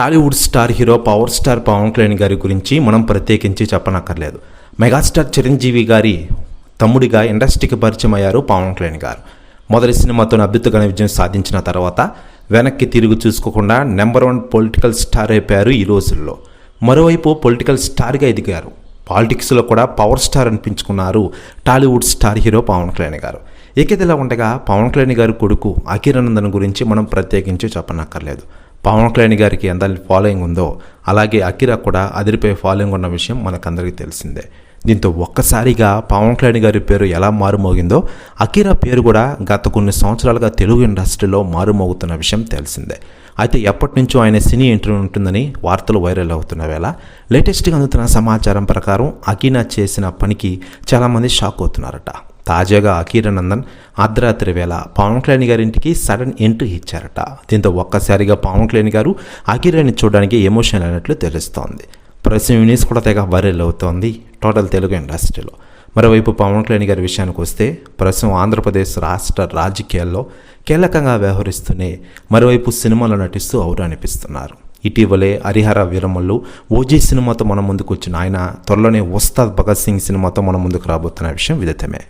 Tollywood star hero power star Pawan Kalyan గారి గురించి మనం ప్రత్యేకించి చెప్పనక్కర్లేదు. మెగాస్టార్ చిరంజీవి గారి తమ్ముడిగా ఇండస్ట్రీకి పరిచయం అయ్యారు పవన్ కళ్యాణ్ గారు. మొదటి సినిమాతో అద్భుతమైన విజయం సాధించిన తర్వాత వెనక్కి తిరిగి చూసుకోకుండా నెంబర్ వన్ పొలిటికల్ స్టార్ అయిపోయారు ఈ రోజుల్లో. మరోవైపు పొలిటికల్ స్టార్గా ఎదిగారు. పాలిటిక్స్లో కూడా power star అనిపించుకున్నారు Tollywood star hero Pawan Kalyan గారు. ఏకేదిలా ఉండగా పవన్ కళ్యాణ్ గారి కొడుకు అఖిరానందన్ గురించి మనం ప్రత్యేకించి చెప్పనక్కర్లేదు. పవన్ కళ్యాణ్ గారికి ఎంత ఫాలోయింగ్ ఉందో అలాగే అకిరా కూడా అదిరిపోయే ఫాలోయింగ్ ఉన్న విషయం మనకందరికీ తెలిసిందే. దీంతో ఒక్కసారిగా పవన్ కళ్యాణ్ గారి పేరు ఎలా మారుమోగిందో అకిరా పేరు కూడా గత కొన్ని సంవత్సరాలుగా తెలుగు ఇండస్ట్రీలో మారుమోగుతున్న విషయం తెలిసిందే. అయితే ఎప్పటి నుంచో ఆయన సినీ ఇంటర్వ్యూ ఉంటుందని వార్తలు వైరల్ అవుతున్న వేళ లేటెస్ట్గా అందుతున్న సమాచారం ప్రకారం అకీనా చేసిన పనికి చాలామంది షాక్ అవుతున్నారట. తాజాగా అకీరానందన్ అర్ధరాత్రి వేళ పవన్ కళ్యాణ్ గారి ఇంటికి సడన్ ఎంట్రీ ఇచ్చారట. దీంతో ఒక్కసారిగా పవన్ కళ్యాణ్ గారు అకీరాని చూడడానికి ఎమోషనల్ అయినట్లు తెలుస్తోంది. ప్రస్తుతం యూనిస్ కూడా తెగ వైరల్ అవుతోంది టోటల్ తెలుగు ఇండస్ట్రీలో. మరోవైపు పవన్ కళ్యాణ్ గారి విషయానికి వస్తే ప్రస్తుతం ఆంధ్రప్రదేశ్ రాష్ట్ర రాజకీయాల్లో కీలకంగా వ్యవహరిస్తూనే మరోవైపు సినిమాలో నటిస్తూ ఔరు అనిపిస్తున్నారు. ఇటీవలే హరిహర వీరమల్లు ఓజీ సినిమాతో మన ముందుకు వచ్చిన ఆయన త్వరలోనే ఉస్తాద్ భగత్ సింగ్ సినిమాతో మన ముందుకు రాబోతున్న విషయం విదితమే.